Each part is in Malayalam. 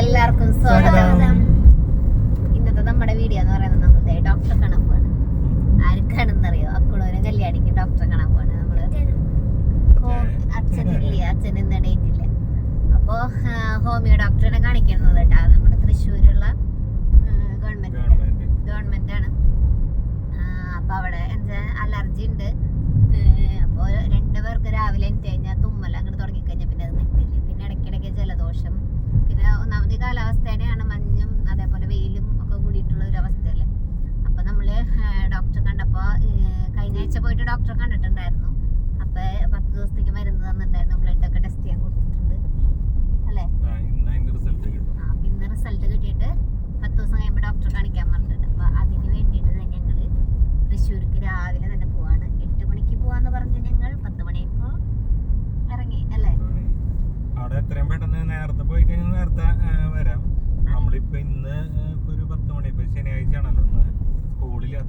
എല്ലാവർക്കും സ്വാഗതം. ഇന്നത്തെ നമ്മുടെ വീഡിയോ എന്ന് പറയുന്നത് നമ്മുടെ ഡോക്ടറെ കാണാൻ പോവാണ്. ആർക്കാണെന്നറിയോ? അക്കുളൂരും കല്യാണിക്ക് ഡോക്ടറെ കാണാൻ പോവാണ് നമ്മൾ. അച്ഛനില്ല അച്ഛൻ ഇന്ന് ഡേറ്റ് ഇല്ല അപ്പോ ഹോമിയോ ഡോക്ടറിനെ കാണിക്കുന്നത് കേട്ടാ. നമ്മുടെ തൃശ്ശൂരുള്ള ഗവൺമെന്റ് ഗവൺമെന്റ് ആണ്. അപ്പൊ അവിടെ എന്താ അലർജി ഉണ്ട്. അപ്പോ രണ്ടു പേർക്ക് രാവിലെ എനിക്ക് കഴിഞ്ഞാൽ തുമ്മൽ അങ്ങോട്ട് തുടങ്ങി കഴിഞ്ഞാൽ പിന്നെ അത് നിൽക്കില്ല പിന്നെ ഇടയ്ക്കിടയ്ക്ക് ജലദോഷം പിന്നെ ഒന്നാമത് കാലാവസ്ഥയുടെയാണ് മഞ്ഞും അതേപോലെ വെയിലും ഒക്കെ കൂടിയിട്ടുള്ള ഒരു അവസ്ഥയല്ലേ അപ്പൊ നമ്മൾ ഡോക്ടറെ കണ്ടപ്പോ ഏ, കഴിഞ്ഞ ആഴ്ച പോയിട്ട് ഡോക്ടറെ കണ്ടിട്ടുണ്ടായിരുന്നു അപ്പൊ പത്ത് ദിവസത്തേക്ക് മരുന്ന് തന്നിട്ടുണ്ടായിരുന്നു ബ്ലഡ് ഒക്കെ ടെസ്റ്റ് ചെയ്യാൻ കൊടുത്തിട്ടുണ്ട് അല്ലേ ആ, ഇന്ന് അതിന്റെ റിസൾട്ട് കിട്ടും ആ, പിന്നെ റിസൾട്ട് കിട്ടിയിട്ട് പത്ത് ദിവസം കഴിയുമ്പോൾ ഡോക്ടറെ കാണിക്കാൻ പറഞ്ഞിട്ടുണ്ട് അപ്പൊ അതിന് വേണ്ടിയിട്ട് തന്നെ ഞങ്ങൾ തൃശ്ശൂർക്ക് രാവിലെ തന്നെ പോവാണ് എട്ട് മണിക്ക് പോവാന്ന് പറഞ്ഞ് ഞങ്ങൾ പത്ത് മണിയപ്പോ ഇറങ്ങി അല്ലേ അവിടെ എത്രയും പെട്ടെന്ന് നേരത്തെ പോയി കഴിഞ്ഞാൽ നേരത്തെ ആ, വരാം നമ്മളിപ്പോ ഇന്ന് ആ, ഇപ്പൊ ഒരു പത്ത് മണി ഇപ്പൊ ശനിയാഴ്ച ആണല്ലോ ഇന്ന്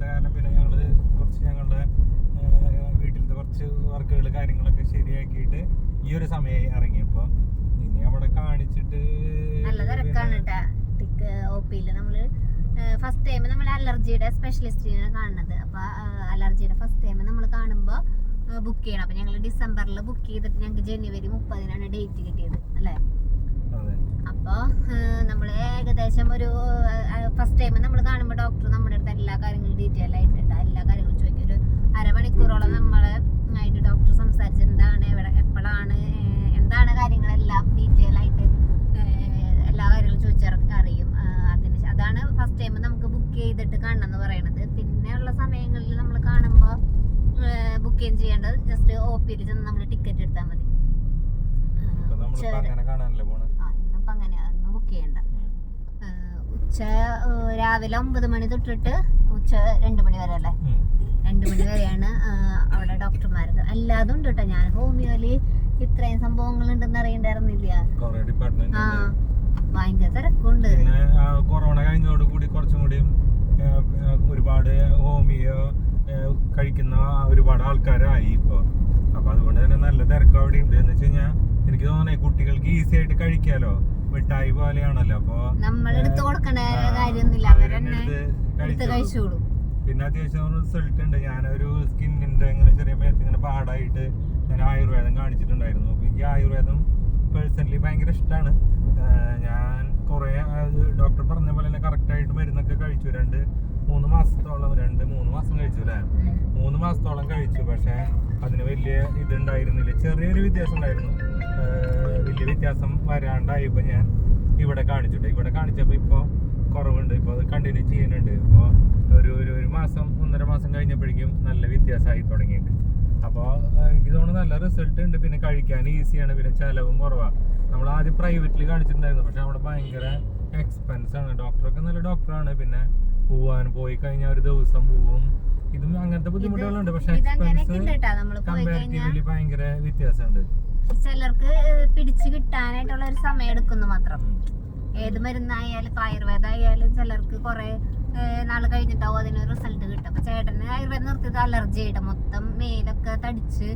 സ്കൂളില്ലാത്ത കാരണം പിന്നെ ഞങ്ങൾ കുറച്ച് ഞങ്ങളുടെ വീട്ടിലത്തെ കുറച്ച് വർക്കുകൾ കാര്യങ്ങളൊക്കെ ശരിയാക്കിയിട്ട് ഈ ഒരു സമയമായി ഇറങ്ങിയപ്പോ. ഇനി അവിടെ കാണിച്ചിട്ട് നല്ല തിരക്കാണ് കേട്ടാ ഫസ്റ്റ് ടൈം നമ്മൾ അലർജിയുടെ സ്പെഷ്യലിസ്റ്റിനെ കാണുന്നത്. അപ്പൊ അലർജിയുടെ ഫസ്റ്റ് ടൈം നമ്മൾ കാണുമ്പോൾ ബുക്ക് ചെയ്യണം. അപ്പൊ ഞങ്ങൾ ഡിസംബറിൽ ബുക്ക് ചെയ്തിട്ട് ഞങ്ങൾക്ക് ജനുവരി മുപ്പതിനാണ് ഡേറ്റ് കിട്ടിയത്. അല്ലേ? അതെ അപ്പോ നമ്മൾ ഏകദേശം ഒരു ഫസ്റ്റ് ടൈം നമ്മൾ കാണുമ്പോൾ ഡോക്ടർ നമ്മുടെ അടുത്ത് എല്ലാ കാര്യങ്ങളും ഡീറ്റെയിൽ ആയിട്ട് ഇട്ടാ എല്ലാ കാര്യങ്ങളും ചോദിക്കും. ഒരു അരമണിക്കൂറോളം നമ്മൾ ആയിട്ട് ഡോക്ടർ സംസാരിച്ച് എന്താണ് എവിടെ എപ്പോഴാണ് എന്താണ് കാര്യങ്ങളെല്ലാം ഡീറ്റെയിൽ ആയിട്ട് എല്ലാ കാര്യങ്ങളും ചോദിച്ചറിയും അതിന് അതാണ് ഫസ്റ്റ് ടൈം നമുക്ക് ബുക്ക് ചെയ്തിട്ട് കാണണം എന്ന് പറയണത് പിന്നെയുള്ള സമയങ്ങളിൽ നമ്മൾ കാണുമ്പോൾ ബുക്ക് ചെയ്യും ചെയ്യേണ്ടത് ജസ്റ്റ് ഒ പിയിൽ ചെന്ന് നമ്മൾ ടിക്കറ്റ് എടുത്താൽ മതി. ഇപ്പൊ ഏഹ്, നമ്മളിപ്പോ ഉച്ച വരെ- അങ്ങനെ കാണാനല്ലേ പോണേ ആ ഇന്നിപ്പോ അങ്ങനെയാ ഇന്ന് ബുക്ക് ചെയ്യണ്ട ഉച്ച രാവിലെ ഒമ്പത് മണി തൊട്ടിട്ട് ഉച്ച രണ്ട് മണി വരെ അല്ലേ. രണ്ട് മണി വരെയാണ് അവിടെ ഡോക്ടർമാരത് അല്ലാതും ഉണ്ട് കേട്ടോ ഞാൻ ഹോമിയോയിൽ ഇത്രയും സംഭവങ്ങൾ ഉണ്ടെന്ന് അറിയണ്ടായിരുന്നില്ല ആ ഭയങ്കര തിരക്കുണ്ട്. കൊറോണ കഴിഞ്ഞോട് കൂടി കുറച്ചും കൂടി ഒരുപാട് ഹോമിയോ കഴിക്കുന്ന ഒരുപാട് ആൾക്കാരായി ഇപ്പൊ. അപ്പൊ അതുകൊണ്ട് തന്നെ നല്ല തിരക്ക് അവിടെ ഉണ്ട് എന്ന് വെച്ച് കഴിഞ്ഞാൽ എനിക്ക് തോന്നണേ കുട്ടികൾക്ക് ഈസി ആയിട്ട് കഴിക്കാലോ. മിഠായി പോലെയാണല്ലോ. അപ്പൊ നമ്മൾ എടുത്തു കൊടുക്കണ കാര്യമൊന്നുമില്ല. അവരെന്നെ എടുത്ത് കഴിച്ചോളും. പിന്നെ അത്യാവശ്യം റിസൾട്ട് ഉണ്ട്. ഞാനൊരു സ്കിന്നിന്റെ ഇങ്ങനെ ചെറിയ മേത്ത് ഇങ്ങനെ പാടായിട്ട് ഞാൻ ആയുർവേദം കാണിച്ചിട്ടുണ്ടായിരുന്നു. അപ്പൊ ഈ ആയുർവേദം പേഴ്സണലി ഭയങ്കര ഇഷ്ടമാണ് ഞാൻ കുറേ ഡോക്ടർ പറഞ്ഞ പോലെ തന്നെ കറക്റ്റ് ആയിട്ട് മരുന്നൊക്കെ കഴിച്ചു. രണ്ട് മൂന്ന് മാസത്തോളം രണ്ട് മൂന്ന് മാസം കഴിച്ചു അല്ലേ? മൂന്ന് മാസത്തോളം കഴിച്ചു. പക്ഷെ അതിന് വലിയ ഇതുണ്ടായിരുന്നില്ല. ചെറിയൊരു വ്യത്യാസം ഉണ്ടായിരുന്നു. വലിയ വ്യത്യാസം വരാണ്ടായപ്പോൾ ഞാൻ ഇവിടെ കാണിച്ചിട്ട്. ഇവിടെ കാണിച്ചപ്പോൾ ഇപ്പോൾ കുറവുണ്ട്. ഇപ്പോൾ അത് കണ്ടിന്യൂ ചെയ്യുന്നുണ്ട്. ഇപ്പോൾ ഒരു ഒരു ഒരു മാസം ഒന്നര മാസം കഴിഞ്ഞപ്പോഴേക്കും നല്ല വ്യത്യാസമായി തുടങ്ങിയിട്ടുണ്ട്. അപ്പോൾ എനിക്ക് തോന്നുന്നു നല്ല റിസൾട്ട് ഉണ്ട്. പിന്നെ കഴിക്കാൻ ഈസിയാണ് പിന്നെ ചിലവും കുറവാണ് നമ്മൾ ആദ്യം പ്രൈവറ്റിൽ കാണിച്ചിട്ടുണ്ടായിരുന്നു. പക്ഷെ അവിടെ ഭയങ്കര എക്സ്പെൻസ് ആണ്. ഡോക്ടറൊക്കെ നല്ല ഡോക്ടറാണ് പിന്നെ പോവാൻ പോയി കഴിഞ്ഞാൽ ഒരു ദിവസം പോവും. ഇതും അങ്ങനത്തെ ബുദ്ധിമുട്ടുകളുണ്ട്. പക്ഷെ എക്സ്പെൻസ് കമ്പാരിറ്റീവ്ലി ഭയങ്കര വ്യത്യാസമുണ്ട്. ചിലർക്ക് പിടിച്ചു കിട്ടാനായിട്ടുള്ള ഒരു സമയം എടുക്കുന്നു മാത്രം. ഏത് മരുന്നായാലും ഇപ്പൊ ആയുർവേദം ആയാലും ചിലർക്ക് കുറെ നാൾ കഴിഞ്ഞിട്ടാവും അതിന് റിസൾട്ട് കിട്ടും അപ്പൊ ചേട്ടന് ആയുർവേദം നിർത്തിയത് അലർജി ആയിട്ട് മൊത്തം മേലൊക്കെ തടിച്ച്.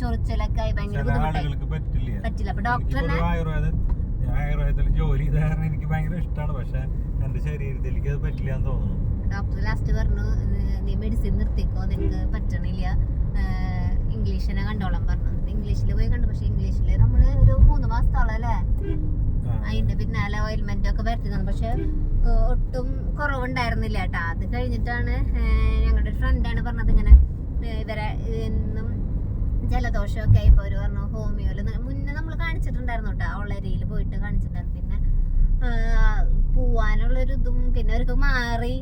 ചൊറിച്ചിലൊക്കെ ആയി ഭയങ്കര ബുദ്ധിമുട്ടായി. പറ്റില്ല. അപ്പൊ ഡോക്ടർ ആയുർവേദത്തിൽ ജോലി ചെയ്ത കാരണം എനിക്ക് ഭയങ്കര ഇഷ്ടമാണ് പക്ഷെ എന്റെ ശരീരത്തിലേക്ക് അത് പറ്റില്ല എന്ന് തോന്നുന്നു. ഡോക്ടർ ലാസ്റ്റ് പറഞ്ഞു "ഏ, നീ മെഡിസിൻ നിർത്തിക്കോ? നിനക്ക് പറ്റണില്ല. ഇംഗ്ലീഷിനെ കണ്ടോളം പറഞ്ഞു. ഇംഗ്ലീഷിൽ പോയി കണ്ടു പക്ഷെ ഇംഗ്ലീഷിൽ നമ്മൾ ഒരു മൂന്ന് മാസത്തോളം അല്ലേ. അതിന്റെ പിന്നാലെ ഓയിൽമെന്റ് ഒക്കെ വരുത്തി തന്നു പക്ഷെ ഒട്ടും കുറവുണ്ടായിരുന്നില്ല കേട്ടാ. അത് കഴിഞ്ഞിട്ടാണ് ഞങ്ങളുടെ ഫ്രണ്ടാണ് പറഞ്ഞത് ഇങ്ങനെ ഇവര എന്നും ജലദോഷമൊക്കെ ആയിപ്പോ അവർ പറഞ്ഞു ഹോമിയോയിൽ മുന്നേ നമ്മൾ കാണിച്ചിട്ടുണ്ടായിരുന്നു കേട്ടോ. ഒളരിയിൽ പോയിട്ട് കാണിച്ചിട്ടുണ്ടായിരുന്നു. പിന്നെ പോവാനുള്ളൊരിതും പിന്നെ അവർക്ക് മാറി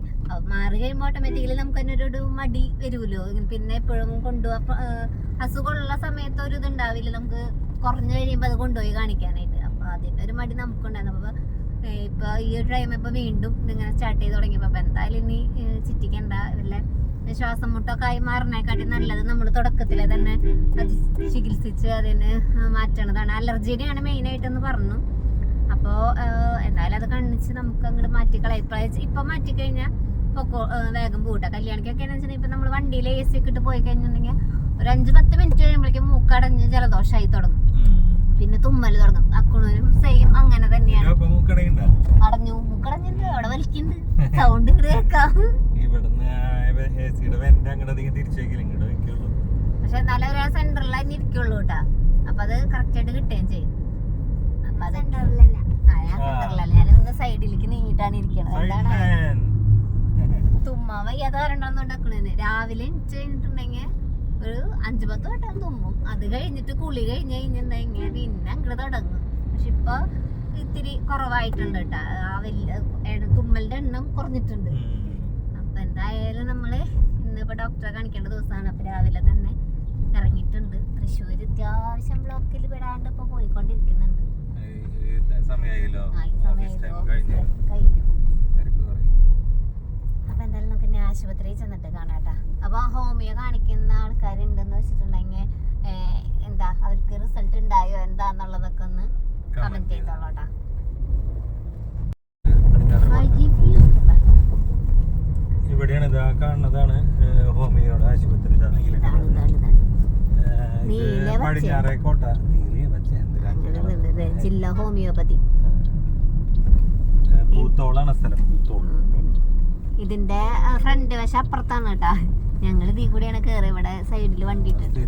മാറി കഴിയുമ്പോൾ ഓട്ടോമാറ്റിക്കലി നമുക്ക് തന്നെ ഒരു മടി വരുമല്ലോ. പിന്നെ എപ്പോഴും കൊണ്ടുപോവാ ഏഹ്, അസുഖമുള്ള സമയത്ത് ഒരു ഇത് ഉണ്ടാവില്ല നമുക്ക് കുറഞ്ഞു കഴിയുമ്പോൾ അത് കൊണ്ടുപോയി കാണിക്കാനായിട്ട്. അപ്പൊ അതിന്റെ ഒരു മടി നമുക്കുണ്ടായിരുന്നു. അപ്പൊ ഇപ്പൊ ഈ ഒരു ടൈം ഇപ്പൊ വീണ്ടും ഇതിങ്ങനെ സ്റ്റാർട്ട് ചെയ്ത് തുടങ്ങിയപ്പോ അപ്പൊ എന്തായാലും ഇനി ചിറ്റിക്കണ്ട. വല്ല ശ്വാസം മുട്ടൊക്കെ ആയി മാറണേക്കാട്ടി നല്ലത് നമ്മൾ തുടക്കത്തിലെ തന്നെ അത് ചികിത്സിച്ച് അതിന് മാറ്റണതാണ്. അലർജിയുടെയാണ് മെയിൻ ആയിട്ടെന്ന് പറഞ്ഞു. അപ്പോ എന്തായാലും അത് കണ്ണിച്ച് നമുക്ക് അങ്ങോട്ട് മാറ്റിക്കളയാം. ഇപ്പൊ മാറ്റിക്കഴിഞ്ഞാൽ പൊക്കോ വേഗം പോകട്ടെ കല്യാണിക്കൊക്കെ വെച്ചാൽ ഇപ്പം നമ്മൾ വണ്ടിയിൽ എ സി ഒക്കെ ഇട്ട് പോയി കഴിഞ്ഞിട്ടുണ്ടെങ്കിൽ ഒരു അഞ്ച് പത്ത് മിനിറ്റ് കഴിയുമ്പോഴേക്കും മൂക്കടഞ്ഞ് ജലദോഷമായി തുടങ്ങും. പിന്നെ തുമ്മൽ തുടങ്ങും. അക്കുണനും സെയിം അങ്ങനെ തന്നെയാണ്. അടഞ്ഞു. മൂക്കടഞ്ഞിട്ടുണ്ട് അവിടെ വലിക്കുന്നുണ്ട് സൗണ്ട് ഇവിടെ കേൾക്കാം. പക്ഷെ എന്നാലും ഒരാൾ സെന്ററിൽ തന്നെ ഇരിക്കുള്ളൂ കേട്ടാ. അപ്പൊ അത് കറക്റ്റ് ആയിട്ട് കിട്ടുകയും ചെയ്യും. അപ്പൊ അത് സെന്ററിലല്ല ആ ഞാൻ സെന്ററിലല്ല ഞാൻ സൈഡിലേക്ക് നീങ്ങിട്ടാണ് ഇരിക്കണത്. എന്താണ്? തുമ്മാൻ വയ്യാതെ വരണ്ടെന്ന് ഉണ്ടാക്കണേന്ന് രാവിലെ കഴിഞ്ഞിട്ടുണ്ടെങ്കിൽ ഒരു അഞ്ചു പത്ത് വട്ടം തുമ്മും. അത് കഴിഞ്ഞിട്ട് കുളി കഴിഞ്ഞ് കഴിഞ്ഞിട്ടുണ്ടെങ്കിൽ പിന്നെ അങ്ങോട്ട് തുടങ്ങും. പക്ഷെ ഇപ്പൊ ഇത്തിരി കുറവായിട്ടുണ്ട് കേട്ടോ. ആ വലിയ തുമ്മലിന്റെ എണ്ണം കുറഞ്ഞിട്ടുണ്ട്. അപ്പൊ എന്തായാലും നമ്മൾ ഇന്നിപ്പോ ഡോക്ടറെ കാണിക്കേണ്ട ദിവസമാണ്. അപ്പൊ രാവിലെ തന്നെ ഇറങ്ങിയിട്ടുണ്ട്. തൃശ്ശൂർ അത്യാവശ്യം ബ്ലോക്കിൽ വിടാണ്ട് ഇപ്പൊ പോയിക്കൊണ്ടിരിക്കുന്നുണ്ട്. കഴിഞ്ഞു. അപ്പൊ എന്തായാലും നമുക്ക് ഇനി ആശുപത്രിയിൽ ചെന്നിട്ട് കാണാട്ടാ അപ്പൊ ഹോമിയോ കാണിക്കുന്ന ആൾക്കാരുണ്ടെന്ന് വെച്ചിട്ടുണ്ടെങ്കിൽ എന്താ അവർക്ക് റിസൾട്ട് ഉണ്ടായോ എന്താന്നുള്ളതൊക്കെ ഒന്ന് കമന്റ് ചെയ്തോളൂട്ടാ ഇവിടെയാണ് ഇതാ കാണുന്നതാണ് ഹോമിയോടെ ആശുപത്രി ഇതാ നീല കളർ ഏഹ്, ഇത് നീല പച്ച. പടിഞ്ഞാറേക്കോട്ട നീല പച്ച എന്തിനാ കളർ? ജില്ലാ ഹോമിയോപ്പതി. പൂത്തോളാണ് സ്ഥലം പൂത്തോൾ. ഇതിന്റെ ഫ്രണ്ട് വശം അപ്പുറത്താണ് കേട്ടാ. ഞങ്ങൾ ഇതിൽ കൂടിയാണ് കേറി ഇവിടെ സൈഡിൽ വണ്ടി ഇട്ടിട്ട്.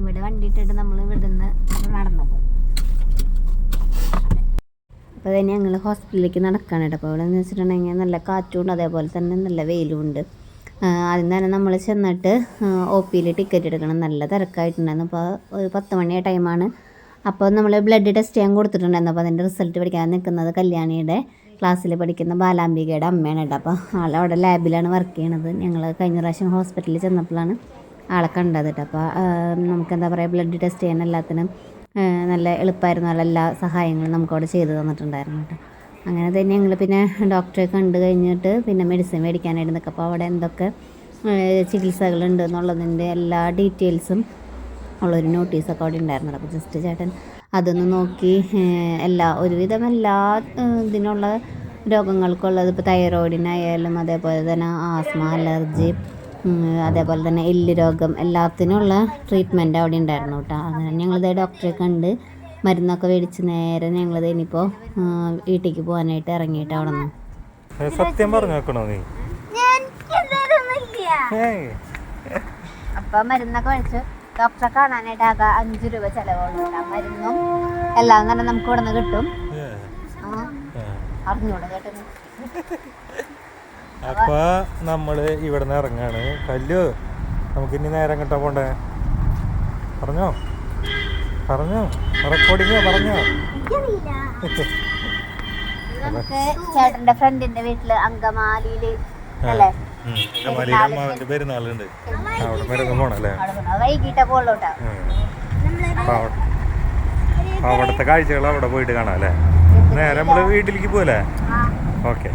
ഇവിടെ വണ്ടി ഇട്ടിട്ട് നമ്മൾ ഇവിടുന്ന് നടന്നു പോകും. അപ്പോൾ തന്നെ ഞങ്ങൾ ഹോസ്പിറ്റലിലേക്ക് നടക്കുകയാണ് കേട്ടോ. അപ്പോൾ ഇവിടെ എന്ന് വെച്ചിട്ടുണ്ടെങ്കിൽ നല്ല കാറ്റുണ്ട് അതേപോലെ തന്നെ നല്ല വെയിലും ഉണ്ട്. ആദ്യം തന്നെ നമ്മൾ ചെന്നിട്ട് ഒ പിയിൽ ടിക്കറ്റ് എടുക്കണം. നല്ല തിരക്കായിട്ടുണ്ടായിരുന്നു. അപ്പോൾ ഒരു പത്ത് മണി ടൈമാണ് അപ്പോൾ നമ്മൾ ബ്ലഡ് ടെസ്റ്റ് ചെയ്യാൻ കൊടുത്തിട്ടുണ്ടായിരുന്നു. അപ്പോൾ അതിന്റെ റിസൾട്ട് പഠിക്കാൻ നിൽക്കുന്നത് കല്യാണിയുടെ ക്ലാസ്സിൽ പഠിക്കുന്ന ബാലാംബികയുടെ അമ്മയാണ് കേട്ടോ. അപ്പോൾ ആൾ അവിടെ ലാബിലാണ് വർക്ക് ചെയ്യണത്. ഞങ്ങൾ കഴിഞ്ഞ പ്രാവശ്യം ഹോസ്പിറ്റലിൽ ചെന്നപ്പോഴാണ് ആളെ കണ്ടത് കേട്ടോ. അപ്പോൾ നമുക്ക് എന്താ പറയുക ബ്ലഡ് ടെസ്റ്റ് ചെയ്യാൻ എല്ലാത്തിനും നല്ല എളുപ്പമായിരുന്നു. എല്ലാ സഹായങ്ങളും നമുക്കവിടെ ചെയ്തു തന്നിട്ടുണ്ടായിരുന്നു കേട്ടോ. അങ്ങനെ തന്നെ ഞങ്ങൾ പിന്നെ ഡോക്ടറെ കണ്ടു കഴിഞ്ഞിട്ട് പിന്നെ മെഡിസിൻ മേടിക്കാനായിട്ട് നിൽക്കുക അപ്പോൾ അവിടെ എന്തൊക്കെ ചികിത്സകളുണ്ട് എന്നുള്ളതിന്റെ എല്ലാ ഡീറ്റെയിൽസും ഉള്ളൊരു നോട്ടീസൊക്കെ അവിടെ ഉണ്ടായിരുന്നത് അപ്പോൾ ജസ്റ്റ് ചേട്ടൻ അതൊന്ന് നോക്കി എല്ലാ ഒരുവിധം എല്ലാ ഇതിനുള്ള രോഗങ്ങൾക്കുള്ളത് ഇപ്പോൾ തൈറോയിഡിനായാലും അതേപോലെ തന്നെ ആസ്മ അലർജി അതേപോലെ തന്നെ എല്ല് രോഗം എല്ലാത്തിനുള്ള ട്രീറ്റ്മെന്റ് അവിടെ ഉണ്ടായിരുന്നു കേട്ടോ. അങ്ങനെ ഞങ്ങളിത് ഡോക്ടറെ കണ്ട് മരുന്നൊക്കെ മേടിച്ച് നേരെ ഞങ്ങളിത് ഇനിയിപ്പോൾ വീട്ടിലേക്ക് പോകാനായിട്ട് ഇറങ്ങിയിട്ട് അവിടെ നിന്ന്. സത്യം പറഞ്ഞു വെക്കണോ നീ അപ്പൊ അപ്പം മരുന്നൊക്കെ മേടിച്ച് ഡോക്ടറെ കാണാനായിട്ട് ആകെ അഞ്ചു രൂപ ചിലവുള്ളൂ മരുന്നും എല്ലാം തന്നെ നമുക്ക് ഇവിടെ നിന്ന് കിട്ടും. അറിഞ്ഞൂടെ കേട്ടോ. അപ്പൊ നമ്മൾ ഇവിടെ നിന്ന് ഇറങ്ങാണ്. കല്ലു നമുക്ക് ഇനി നേരം കിട്ടാ പോണ്ടേ? പറഞ്ഞോ? പറഞ്ഞോ? റെക്കോർഡിങ്ങോ പറഞ്ഞോ? നമുക്ക് ചേട്ടന്റെ ഫ്രണ്ടിന്റെ വീട്ടിൽ അങ്കമാലിയിൽ അല്ലേ? പെരുന്നാളുണ്ട് അവിടെ മരുന്ന് പോണല്ലേ അപ്പൊ അവിടുത്തെ കാഴ്ചകൾ അവിടെ പോയിട്ട് കാണാം അല്ലേ? നേരെ നമ്മൾ വീട്ടിലേക്ക് പോലെ ഓക്കെ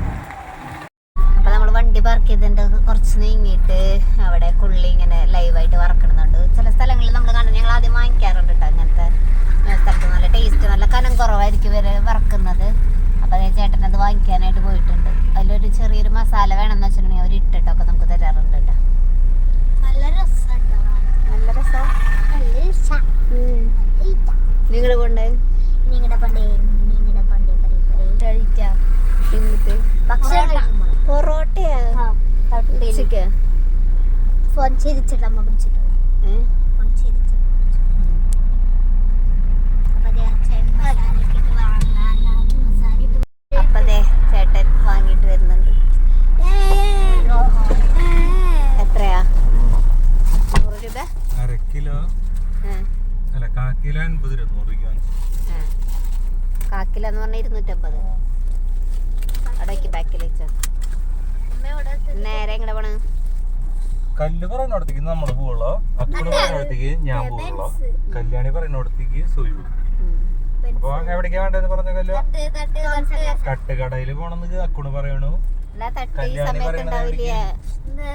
അപ്പൊ നമ്മൾ വണ്ടി പാർക്ക് ചെയ്തിട്ട് കുറച്ച് നീങ്ങിയിട്ട് അവിടെ കുള്ളി ഇങ്ങനെ ലൈവായിട്ട് വറക്കണമെന്നുണ്ട് ചില സ്ഥലങ്ങളിൽ നമ്മൾ കാണും ഞങ്ങൾ ആദ്യം വാങ്ങിക്കാറുണ്ട് കേട്ടോ അങ്ങനത്തെ ഏ, സ്ഥലത്ത് നല്ല ടേസ്റ്റ് നല്ല കനം കുറവായിരിക്കും ഇവർ വറക്കുന്നത് അപ്പൊ അതേ ചേട്ടൻ അത് വാങ്ങിക്കാനായിട്ട് പോയിട്ടുണ്ട് അതിലൊരു ചെറിയൊരു മസാല വേണമെന്ന് വെച്ചിട്ടുണ്ടെങ്കിൽ അവർ ഇട്ടിട്ടൊക്കെ നമുക്ക് തരാറുണ്ട് കേട്ടോ നല്ല രസമുണ്ടോ നല്ല രസം നല്ല രസം നിങ്ങൾ കൊണ്ടേ നിങ്ങളുടെ പണ്ടേ നിങ്ങളുടെ പണ്ടേ പരേ എന്നിട്ട് ഭക്ഷണം പൊറോട്ടയാ? ഉച്ചയ്ക്ക് ഫോൺ ചിരിച്ചിട്ട് അമ്മ പിടിച്ചിട്ടുള്ളൂ ഫോൺ ചിരിച്ചിട്ട് അപ്പൊ ദേ അച്ഛൻ മസാലയൊക്കെ ഇട്ട് വാങ്ങാൻ മസാല ഇട്ട് അപ്പൊ ദേ ചേട്ടൻ വാങ്ങിയിട്ട് വരുന്നുണ്ട് എത്രയാ നൂറ് രൂപ അര കിലോ ഏ, അല്ല കാ കിലോ അൻപത് രൂപ നൂറ് രൂപ ഏ. കാക്കിലെന്ന് പറഞ്ഞാൽ ഇരുന്നൂറ്റമ്പത്. അടയ്ക്ക് അമ്മയോട് നേരെ എങ്ങനെ പോണ്? കല്ല് പറയുന്നിടത്തേക്ക് നമ്മൾ പോവുള്ളോ? അക്കൂടെ പറയുന്നിടത്തേക്ക് ഞാൻ പോവുള്ളോ? കല്യാണി പറയുന്നിടത്തേക്ക് സുയു ഉം. അപ്പൊ എവിടേക്കാ വേണ്ടത് പറഞ്ഞ കല്ല്? തട്ട് കടയിൽ പോണെന്ന് അക്കുണ് പറയണു. കല്യാണി ഇത്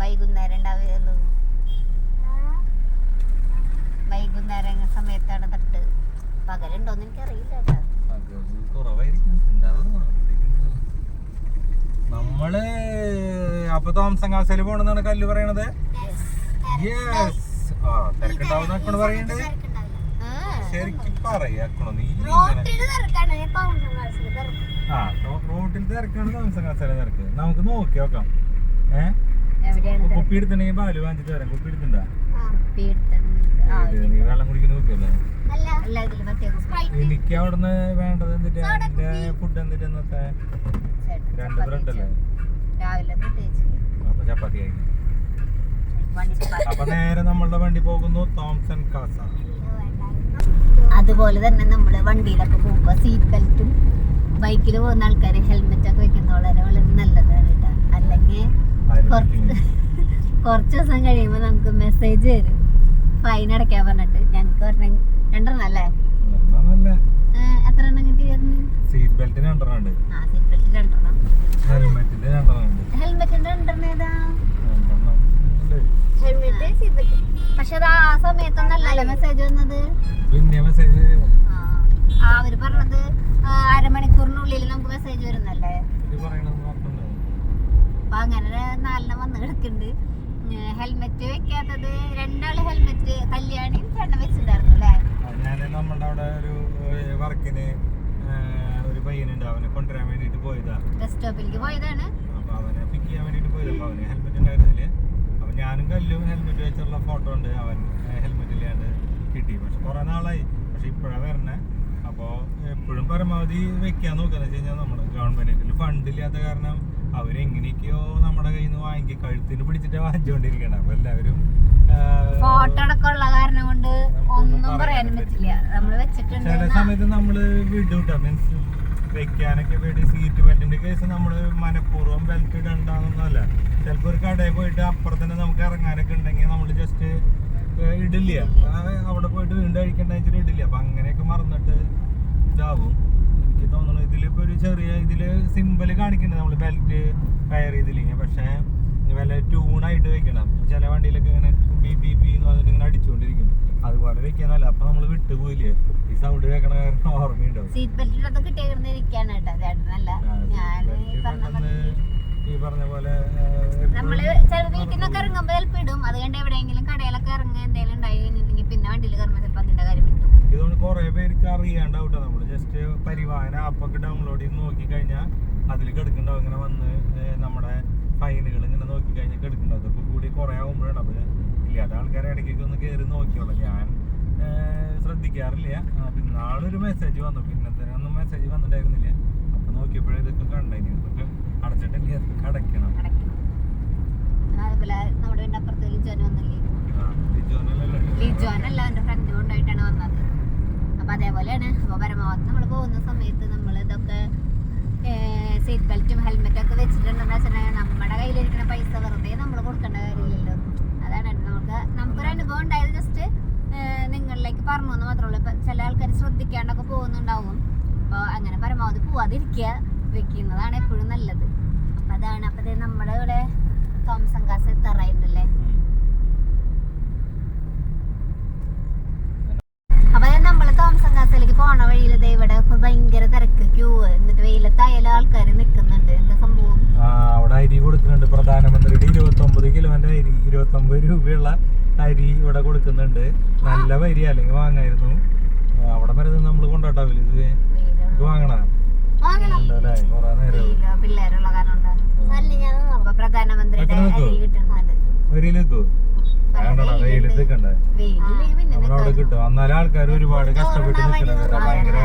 വൈകുന്നേരം ഉണ്ടാവുകയുള്ളൂ. വൈകുന്നേരം സമയത്താണ് തട്ട്. പകലുണ്ടോന്ന് എനിക്കറിയില്ല കേട്ടോ. നമ്മൾ അപ്പൊ തോമസം കാസൽ പോണെന്നാണ് കല്ല് പറയണത്? യെസ് ആ തിരക്കുണ്ടാവുന്ന അക്കണ് പറയണ്ടേ? ശരിക്കും പറയണോ നീ ആ റോട്ടിൽ തിരക്കാണ് തോമസം കാസല തിരക്ക്. നമുക്ക് നോക്കി നോക്കാം. ഏഹ് കുപ്പി എടുത്തിട്ടുണ്ടെങ്കിൽ പാൽ വാങ്ങിച്ചിട്ട് വരാം. കുപ്പി എടുത്തിണ്ടാ കുപ്പി എടുത്തിട്ടുണ്ട്. നീ വെള്ളം കുടിക്കുന്ന കുപ്പിയല്ലേ. എനിക്ക് അവിടുന്ന് വേണ്ടത് എന്തിട്ടാ എന്റെ ഫുഡ് എന്തിട്ട് ഇന്നത്തെ? രണ്ട് ബ്രെഡ് അല്ലേ? അപ്പൊ ചപ്പാത്തി ആയി. അപ്പൊ നേരെ നമ്മളുടെ വണ്ടി പോകുന്നു തോംസൺ കാസ. അതുപോലെ തന്നെ നമ്മൾ വണ്ടിയിലൊക്കെ പോകുമ്പോ സീറ്റ് ബെൽറ്റും ബൈക്കിൽ പോകുന്ന ആൾക്കാർ ഹെൽമെറ്റ് ഒക്കെ വെക്കുന്നത് വളരെ വളരെ നല്ലതാണ് കേട്ടോ. അല്ലെങ്കിൽ കുറച്ച് കുറച്ച് ദിവസം കഴിയുമ്പോൾ നമുക്ക് മെസ്സേജ് വരും. ഫൈൻ അടയ്ക്കാൻ പറഞ്ഞിട്ട്. ഞങ്ങൾക്ക് പറഞ്ഞ രണ്ടെണ്ണം അല്ലേ? എത്ര എണ്ണം കിട്ടിയായിരുന്നു സീറ്റ് ബെൽറ്റിന് രണ്ടെണ്ണം ഉണ്ട്. ആ സീറ്റ് ബെൽറ്റ് രണ്ടെണ്ണം. ഹെൽമെറ്റിന് രണ്ടെണ്ണം ഉണ്ട്. ഹെൽമെറ്റിന്റെ രണ്ടെണ്ണം ഏതാ? ഹെൽമെറ്റ് സീറ്റ് പക്ഷെ അത് ആ സമയത്തൊന്നല്ലല്ലോ മെസ്സേജ് വന്നത്? പിന്നെ മെസ്സേജ് ആ അവർ പറഞ്ഞത് അരമണിക്കൂറിനുള്ളിൽ നമുക്ക് മെസ്സേജ് വരുന്നല്ലേ? അപ്പൊ അങ്ങനെ നാലെണ്ണം വന്ന് കിടക്കുന്നുണ്ട്. ഹെൽമെറ്റ് വെക്കാത്തത് രണ്ടാൾ ഹെൽമെറ്റ് കല്യാണി ചേട്ടൻ വെച്ചിട്ടുണ്ടായിരുന്നു അല്ലേ? ഞാൻ അവിടെ ഒരു വർക്കിന് ഒരു പയ്യനുണ്ട് അവനെ കൊണ്ടുവരാൻ വേണ്ടിയിട്ട് പോയതാ. ബസ് സ്റ്റോപ്പിലേക്ക് പോയതാണ്. അപ്പൊ അവനെ പിക്ക് ചെയ്യാൻ വേണ്ടിയിട്ട് പോയത്. അപ്പൊ അവന് ഹെൽമെറ്റ് ഉണ്ടായിരുന്നില്ല. അപ്പൊ ഞാനും കല്ലും ഹെൽമെറ്റ് വെച്ചുള്ള ഫോട്ടോ ഉണ്ട്. അവൻ ഹെൽമെറ്റ് ഇല്ലാണ്ട് കിട്ടി. പക്ഷെ കുറെ നാളായി. പക്ഷെ ഇപ്പോഴാ വരണേ. അപ്പോൾ എപ്പോഴും പരമാവധി വെക്കാൻ വെച്ച് കഴിഞ്ഞാൽ നമ്മുടെ ഗവൺമെന്റിൽ ഫണ്ട് ഇല്ലാത്ത കാരണം അവരെങ്ങനെയൊക്കെയോ നമ്മുടെ കയ്യിൽ നിന്ന് വാങ്ങി കഴുത്തിന് പിടിച്ചിട്ട് വാങ്ങിച്ചുകൊണ്ടിരിക്കണം അപ്പൊ എല്ലാവരും ഫോട്ടോ കാരണം കൊണ്ട് ഒന്നും പറയാനും പറ്റില്ല. നമ്മൾ വെച്ചിട്ടുണ്ട് ചില സമയത്ത് നമ്മൾ വിടൂട്ടോ. മീൻസ് വെക്കാനൊക്കെ വേണ്ടി സീറ്റ് ബെൽറ്റിന്റെ കേസ് നമ്മൾ മനഃപൂർവം ബെൽറ്റ് ഇടണ്ടെന്നല്ല ചിലപ്പോ ഒരു കടയിൽ പോയിട്ട് അപ്പുറത്തന്നെ നമുക്ക് ഇറങ്ങാനൊക്കെ ഉണ്ടെങ്കിൽ നമ്മൾ ജസ്റ്റ് ഇടില്ല. അവിടെ പോയിട്ട് വീണ്ടും അഴിക്കണ്ട വെച്ചിട്ട് ഇടില്ല. അപ്പൊ അങ്ങനെയൊക്കെ മറന്നിട്ട് ഇതാവും എനിക്ക് തോന്നുന്നു ഇതിലിപ്പോ ഒരു ചെറിയ കാണിക്കുന്നത് കാണിക്കുന്നുണ്ട് നമ്മൾ ബെൽറ്റ് കയർ ചെയ്തില്ലെങ്കിൽ പക്ഷേ വല്ല ട്യൂണായിട്ട് വെക്കണം. ചില വണ്ടിയിലൊക്കെ ഇങ്ങനെ ബി ബി ബി എന്ന് പറഞ്ഞിട്ട് ഇങ്ങനെ അടിച്ചുകൊണ്ടിരിക്കും അതുപോലെ വെക്കാന്നല്ല അപ്പൊ നമ്മൾ വിട്ടുപോയില്ലേ ഈ സൗണ്ട് വെക്കണ കാരണം ഓർമ്മയുണ്ടാവും. സീറ്റ് ബെൽറ്റ് ഇല്ലാത്ത കിട്ടിയിരുന്ന ഇരിക്കാണ് കേട്ടോ ചേട്ടനല്ല. ഞാൻ ഈ പറഞ്ഞ പോലെ നമ്മൾ വീട്ടിൽ നിന്നൊക്കെ ഇറങ്ങുമ്പോ ചിലപ്പോ ഇടും. അത് കണ്ട് എവിടെയെങ്കിലും കടയിലൊക്കെ ഇറങ്ങുക എന്തെങ്കിലും ഉണ്ടായി കഴിഞ്ഞിട്ടുണ്ടെങ്കിൽ പിന്നെ വണ്ടിയിൽ കറങ്ങാൻ ചിലപ്പോ അതിന്റെ കാര്യം വിട്ടു തോന്നുന്നു കുറെ പേർക്ക് അറിയാണ്ടാവട്ടെ നമ്മൾ. ജസ്റ്റ് പരിവാഹന ആപ്പൊക്കെ ഡൗൺലോഡ് ചെയ്ത് നോക്കി കഴിഞ്ഞാൽ അതിൽ കിടക്കുന്നുണ്ടാവും. ഇങ്ങനെ വന്ന് നമ്മുടെ ഫൈനുകൾ ഇങ്ങനെ നോക്കി കഴിഞ്ഞാൽ കിടക്കുന്നുണ്ടാവും. അതൊക്കെ കൂടി കുറെ ആകുമ്പോഴാണ് അപ്പൊ ഇല്ലാത്ത ആൾക്കാരെ ഇടയ്ക്കൊക്കെ ഒന്ന് കയറി നോക്കിയോളാം ഞാൻ ശ്രദ്ധിക്കാറില്ല. പിന്നെ നാളൊരു മെസ്സേജ് വന്നു. പിന്നെ ഒന്നും മെസ്സേജ് വന്നിട്ടായിരുന്നില്ല. അപ്പൊ നോക്കിയപ്പോഴേ ഇതൊക്കെ കണ്ടായിരുന്നു ഇതൊക്കെ അടയ്ക്കണം അതുപോലെ നമ്മുടെ വീടിന്റെ അപ്പുറത്ത് ലിജോൻ വന്നില്ലേ? ആ, ലിജോനല്ലല്ലോ. ലിജോൻ അല്ല എന്റെ ഫ്രണ്ട് കൊണ്ടായിട്ടാണ് വന്നത്. അപ്പൊ അതേപോലെയാണ്. അപ്പൊ പരമാവധി നമ്മൾ പോകുന്ന സമയത്ത് നമ്മൾ ഇതൊക്കെ സീറ്റ് ബെൽറ്റും ഹെൽമെറ്റും ഒക്കെ വെച്ചിട്ടുണ്ടെന്ന് വെച്ചിട്ടുണ്ടെങ്കിൽ നമ്മുടെ കയ്യിലിരിക്കുന്ന പൈസ വെറുതെ നമ്മൾ കൊടുക്കേണ്ട കാര്യമില്ലല്ലോ. അതാണ് നമുക്ക് നമുക്കൊരു അനുഭവം ഉണ്ടായത് ജസ്റ്റ് നിങ്ങളിലേക്ക് പറഞ്ഞു എന്ന് മാത്രമേ ഉള്ളൂ. ഇപ്പൊ ചില ആൾക്കാർ ശ്രദ്ധിക്കാണ്ടൊക്കെ പോകുന്നുണ്ടാവും. അപ്പോൾ അങ്ങനെ പരമാവധി പോവാതിരിക്കുക വെക്കുന്നതാണ് എപ്പോഴും നല്ലത്. അതാണ്. അപ്പൊ നമ്മുടെ ഇവിടെ തോമസൻ കാസ് എത്താറായിട്ടുണ്ടല്ലേ അപ്പൊ നമ്മൾ തോമസൻ കാസിലേക്ക് പോണ വഴിയിൽ ഇവിടെ ഭയങ്കര തിരക്ക് ക്യൂ എന്നിട്ട് വെയിലത്തായാലും ആൾക്കാർ നിക്കുന്നുണ്ട്. എന്താ സംഭവം? അവിടെ അരി കൊടുക്കുന്നുണ്ട്. പ്രധാനമന്ത്രിയുടെ ഇരുപത്തി ഒമ്പത് കിലോന്റെ അരി ഇരുപത്തി ഒമ്പത് രൂപയുള്ള അരി ഇവിടെ കൊടുക്കുന്നുണ്ട്. നല്ല വരി അല്ലെങ്കിൽ വാങ്ങായിരുന്നു. അവിടെ വരെ നമ്മൾ കൊണ്ടാട്ടാവില്ല ഇത് വാങ്ങണ പിള്ളേരുള്ള കാരണം പ്രധാനമന്ത്രിയുടെ കിട്ടുന്നുണ്ട് നമ്മളവിടെ. കിട്ടും. എന്നാലും ആൾക്കാർ ഒരുപാട് കഷ്ടപ്പെട്ട് ഭയങ്കര.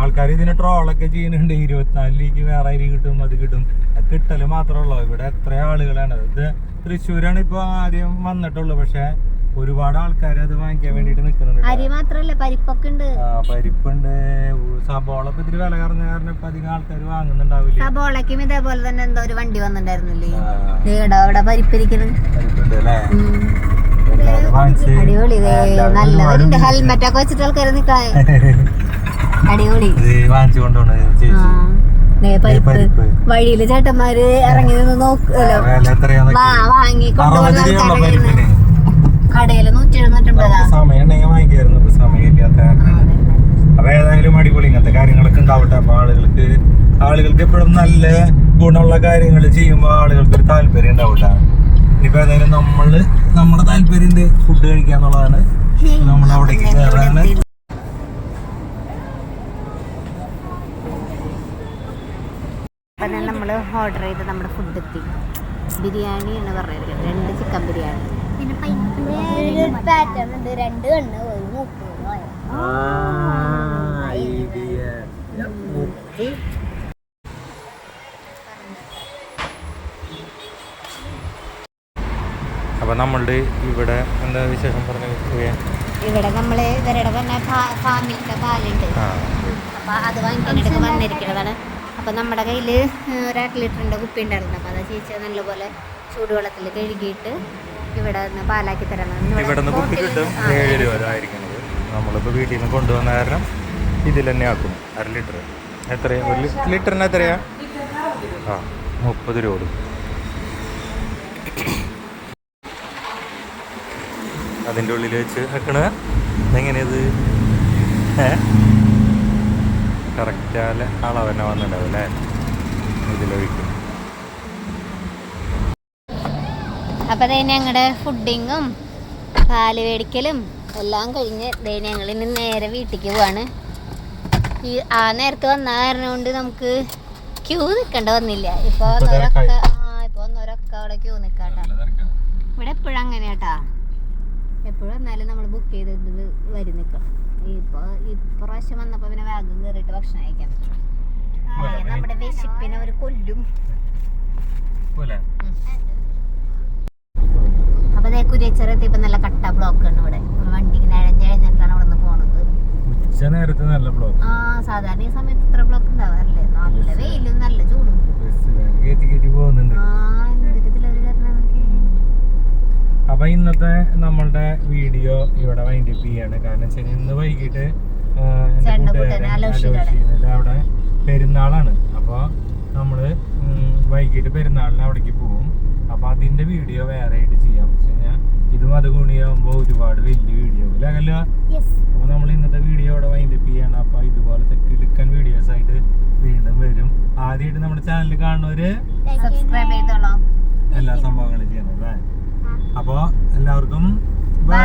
ആൾക്കാർ ഇതിന് ട്രോളൊക്കെ ചെയ്യുന്നുണ്ട്. ഇരുപത്തിനാലിലേക്ക് വേറെ അരി കിട്ടും അത് കിട്ടും. കിട്ടൽ മാത്രമേ ഉള്ളൂ. ഇവിടെ എത്ര ആളുകളാണ്. ഇത് തൃശ്ശൂരാണ് ഇപ്പൊ ആദ്യം വന്നിട്ടുള്ളൂ. പക്ഷെ ഒരുപാട് ആൾക്കാർ അത് വാങ്ങിക്കാൻ വേണ്ടിട്ട് നിൽക്കുന്നുണ്ട് അരി മാത്രല്ല പരിപ്പൊക്കെ ഉണ്ട് ആ, പരിപ്പുണ്ട്. ഉണ്ട് സബോള ഇപ്പൊ ഇത്തിരി വില കുറഞ്ഞ കാരണം ഇപ്പൊ അധികം ആൾക്കാർ വാങ്ങുന്നുണ്ടാവില്ല? സബോളക്കും ഇതേപോലെ തന്നെ എന്തോ ഒരു വണ്ടി വന്നിട്ടുണ്ടായിരുന്നില്ലേ? അവിടെ പരിപ്പിരിക്കുന്നു പരിപ്പുണ്ട് അല്ലേ അടിപൊളി നല്ലവരുണ്ട് ഹെൽമെറ്റ് ഒക്കെ വെച്ചിട്ട് ആൾക്കാർ നിക്കാൻ അടിപൊളി. വാങ്ങിച്ചു കൊണ്ടുപോണ ആ. പരിപ്പ്. പരിപ്പ്. വഴിയിൽ ചേട്ടന്മാര് ഇറങ്ങി നിന്ന് നോക്കുമല്ലോ വാങ്ങി കൊണ്ടുപോകുന്ന കടയിൽ നൂറ്റി എഴുന്നൂറ്റമ്പതാ സമയം വാങ്ങിക്കായിരുന്നു. ഇപ്പൊ സമയമില്ലാത്ത അപ്പൊ ഏതായാലും അടിപൊളി. ഇങ്ങനത്തെ കാര്യങ്ങളൊക്കെ ഉണ്ടാവട്ടെ. അപ്പൊ ആളുകൾക്ക് ആളുകൾക്ക് എപ്പോഴും നല്ല ഗുണമുള്ള കാര്യങ്ങൾ ചെയ്യുമ്പോൾ ആളുകൾക്ക് ഒരു താല്പര്യം ഉണ്ടാവട്ടെ. ഇനിയിപ്പോ ഏതായാലും നമ്മൾ നമ്മുടെ താല്പര്യം ഫുഡ് കഴിക്കാന്നുള്ളതാണ് നമ്മൾ അവിടേക്ക് കയറാണ് നമ്മൾ ഓർഡർ ചെയ്ത് നമ്മുടെ ഫുഡ് എത്തി. ബിരിയാണിയാണ് പറഞ്ഞിരിക്കുന്നത് രണ്ട് ചിക്കൻ ബിരിയാണി. പാറ്റേൺ ഉണ്ട്. രണ്ട് കണ്ണ് ഒരു മൂക്ക് അപ്പൊ നമ്മളുടെ ഇവിടെ എന്താ വിശേഷം പറഞ്ഞു ഇവിടെ നമ്മൾ ഇവരുടെ തന്നെ ഫാമിലിന്റെ പാലുണ്ട്. അപ്പൊ അത് വാങ്ങിക്കാനായിട്ട് വന്നിരിക്കുന്നതാണ് അപ്പൊ നമ്മുടെ കയ്യിൽ ഒരു അര ലിറ്ററിന്റെ കുപ്പി ഉണ്ടായിരുന്നു. അപ്പൊ അതാ ചേച്ചി നല്ലപോലെ ചൂടുവെള്ളത്തിൽ കഴുകിയിട്ട് ഇവിടെ നിന്ന് പാലാക്കി തരണം. ഇവിടെ നിന്ന് കുപ്പി കിട്ടും. ഏഴ് രൂപ ആയിരിക്കുന്നത് നമ്മളിപ്പോൾ വീട്ടിൽ നിന്ന് കൊണ്ടുവന്ന കാരണം ഇതിൽ തന്നെ ആക്കും. അര ലിറ്റർ എത്രയാ? ഒരു ലിറ്ററിന് എത്രയാ? ആ മുപ്പത് രൂപ കൊടുക്കും. അതിന്റെ ഉള്ളിൽ വെച്ച് വെക്കണ. എങ്ങനെയത് ഏ? കറക്റ്റാല അളവന്നെ വന്നിട്ടുണ്ടാവും അല്ലേ? ഇതിലൊഴിക്കും. അപ്പൊ ദേ ഞങ്ങളുടെ ഫുഡിങ്ങും പാൽ മേടിക്കലും എല്ലാം കഴിഞ്ഞ് ദേ ഞങ്ങൾ ഇനി നേരെ വീട്ടിലേക്ക് പോവാണ്. ഈ ആ നേരത്തെ വന്ന കാരണം കൊണ്ട് നമുക്ക് ക്യൂ നിൽക്കേണ്ട വന്നില്ല. ഇപ്പൊ ഒന്നൊരൊക്കെ ആ ഇപ്പോൾ ഒന്നൊരൊക്കെ അവിടെ ക്യൂ നിൽക്കാട്ടാ ഇവിടെ എപ്പോഴും അങ്ങനെ കേട്ടാ എപ്പോഴും വന്നാലും നമ്മൾ ബുക്ക് ചെയ്ത് ഇത് വരി നിൽക്കണം ഇപ്പൊ ഇപ്രാവശ്യം വന്നപ്പോൾ പിന്നെ വേഗം കയറിയിട്ട് ഭക്ഷണം കഴിക്കാൻ പറ്റും. നമ്മുടെ വിശപ്പിനെ ഒരു കൊല്ലും. അപ്പൊ അതേ കുരിയച്ചറ എത്തിയപ്പോ നല്ല കട്ട ബ്ലോക്ക് ആണ് ഇവിടെ. വണ്ടി നിഴഞ്ഞഴിഞ്ഞിട്ടാണ് ഇവിടെ നിന്ന് പോണത്. ഉച്ച നേരത്തെ നല്ല ബ്ലോക്ക് ആ സാധാരണ ഈ സമയത്ത് ഇത്ര ബ്ലോക്ക് ഉണ്ടാവാറില്ലേ? നല്ല വെയിലും നല്ല ചൂടും. അപ്പൊ ഇന്നത്തെ നമ്മളുടെ വീഡിയോ ഇവിടെ വൈൻഡ് അപ്പ് ചെയ്യാണ്. കാരണം ശരി ഇന്ന് വൈകിട്ട് അവിടെ പെരുന്നാളാണ്. അപ്പൊ നമ്മൾ വൈകിട്ട് പെരുന്നാളിന് അവിടേക്ക് പോകും. അപ്പൊ അതിന്റെ വീഡിയോ വേറെ ആയിട്ട് ചെയ്യാം. പക്ഷെ ഞാൻ ഇതും അത് ഗുണിയാകുമ്പോൾ ഒരുപാട് വലിയ വീഡിയോ അല്ലേ അല്ല യെസ് അപ്പൊ നമ്മൾ ഇന്നത്തെ വീഡിയോ അവിടെ വൈൻഡ് അപ്പ് ചെയ്യാണ്. അപ്പൊ ഇതുപോലത്തെ കിടുക്കൻ വീഡിയോസ് ആയിട്ട് വീണ്ടും വരും. ആദ്യമായിട്ട് നമ്മുടെ ചാനൽ കാണുന്നവര് സബ്സ്ക്രൈബ് ചെയ്തോളാം. എല്ലാ സംഭവങ്ങളും ചെയ്യണം അല്ലേ? അപ്പോ എല്ലാവർക്കും ബൈ